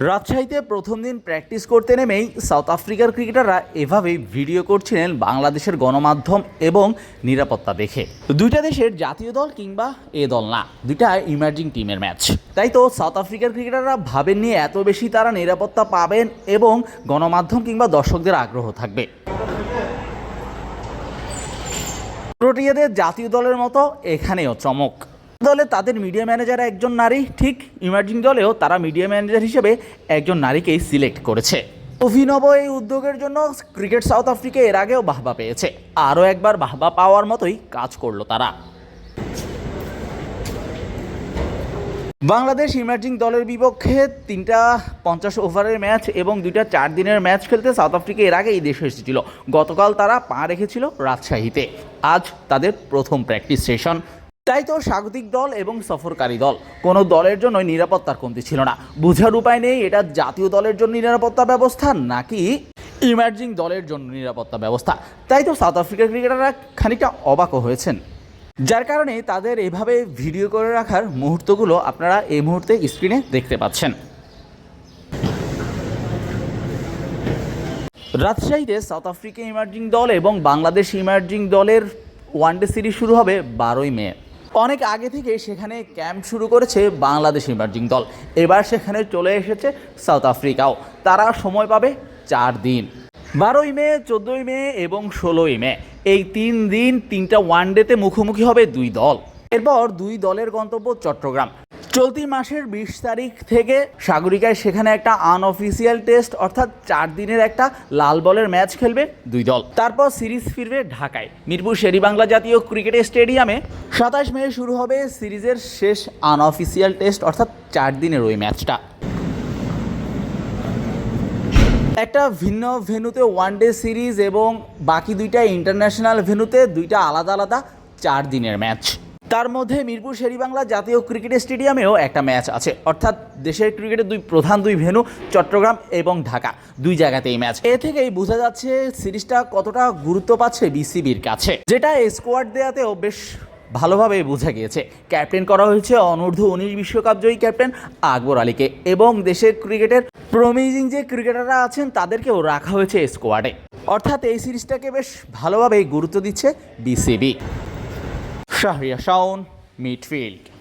রাজশাহীতে প্রথম দিন প্র্যাকটিস করতে নেমেই সাউথ আফ্রিকার ক্রিকেটাররা এভাবেই ভিডিও করছিলেন বাংলাদেশের গণমাধ্যম এবং নিরাপত্তা দেখে। দুইটা দেশের জাতীয় দল কিংবা এ দল না দুইটা ইমার্জিং টিমের ম্যাচ তাই তো সাউথ আফ্রিকার ক্রিকেটাররা ভাবেননি এত বেশি তারা নিরাপত্তা পাবেন এবং গণমাধ্যম কিংবা দর্শকদের আগ্রহ থাকবে। প্রোটিয়াদের জাতীয় দলের মতো এখানেও চমক। দলে তাদের মিডিয়া ম্যানেজার একজন নারী, ঠিক ইমার্জিং দলেও তারা মিডিয়া ম্যানেজার হিসেবে একজন নারীকেই সিলেক্ট করেছে। অভিনব এই উদ্যোগের জন্য ক্রিকেট সাউথ আফ্রিকা এর আগেও বাহবা পেয়েছে। আরও একবার বাহবা পাওয়ার মতোই কাজ করল তারা। বাংলাদেশ ইমার্জিং দলের বিপক্ষে তিনটা পঞ্চাশ ওভারের ম্যাচ এবং দুইটা চার দিনের ম্যাচ খেলতে সাউথ আফ্রিকা এর আগে এই দেশে এসেছিল। গতকাল তারা পা রেখেছিল রাজশাহীতে। আজ তাদের প্রথম প্র্যাকটিস সেশন তাই তো স্বাগতিক দল এবং সফরকারী দল। কোনো দলের জন্য নিরাপত্তার কমতি ছিল না। বোঝার উপায় নেই, এটা জাতীয় দলের জন্য নিরাপত্তা ব্যবস্থা নাকি ইমার্জিং দলের জন্য নিরাপত্তা ব্যবস্থা? তাই তো সাউথ আফ্রিকার ক্রিকেটাররা খানিকটা অবাকও হয়েছেন। যার কারণে তাদের এভাবে ভিডিও করে রাখার মুহূর্তগুলো আপনারা এই মুহূর্তে স্ক্রিনে দেখতে পাচ্ছেন। রাজশাহীতে সাউথ আফ্রিকা ইমার্জিং দল এবং বাংলাদেশ ইমার্জিং দলের ওয়ানডে সিরিজ শুরু হবে বারোই মে। অনেক আগে থেকে সেখানে ক্যাম্প শুরু করেছে বাংলাদেশ ইমার্জিং দল। এবার সেখানে চলে এসেছে সাউথ আফ্রিকাও। তারা সময় পাবে চার দিন। বারোই মে, চোদ্দোই মে এবং ষোলোই মে। এই তিন দিন তিনটা ওয়ান ডেতে মুখোমুখি হবে দুই দল। এরপর দুই দলের গন্তব্য চট্টগ্রাম। চলতি মাসের বিশ তারিখ থেকে সাগরিকায় সেখানে একটা আনঅফিসিয়াল টেস্ট অর্থাৎ চার দিনের একটা লাল বলের ম্যাচ খেলবে। দুই দল। তারপর সিরিজ ফিরবে ঢাকায়। মিরপুর শেরিবাংলা জাতীয় ক্রিকেট স্টেডিয়ামে সাতাশ মে শুরু হবে সিরিজের শেষ আনঅফিসিয়াল টেস্ট অর্থাৎ চার দিনের ওই ম্যাচটা একটা ভিন্ন ভেন্যুতে ওয়ান ডে সিরিজ এবং বাকি দুইটা ইন্টারন্যাশনাল ভেন্যুতে দুইটা আলাদা আলাদা চার দিনের ম্যাচ তার মধ্যে মিরপুর শেরিবাংলা জাতীয় ক্রিকেট স্টেডিয়ামেও একটা ম্যাচ আছে। অর্থাৎ দেশের ক্রিকেটের দুই প্রধান দুই ভেন্যু, চট্টগ্রাম এবং ঢাকা। দুই জায়গাতেই ম্যাচ। এ থেকেই বোঝা যাচ্ছে সিরিজটা কতটা গুরুত্ব পাচ্ছে বিসিবির কাছে। যেটা স্কোয়াড দেওয়াতেও বেশ ভালোভাবে বোঝা গিয়েছে। ক্যাপ্টেন করা হয়েছে অনূর্ধ্ব উনিশ বিশ্বকাপ জয়ী ক্যাপ্টেন আকবর আলীকে এবং দেশের ক্রিকেটের প্রমিজিং যে ক্রিকেটাররা আছেন তাদেরকেও রাখা হয়েছে স্কোয়াডে অর্থাৎ এই সিরিজটাকে বেশ ভালোভাবেই গুরুত্ব দিচ্ছে বিসিবি। Shahriar Shaun, Midfield.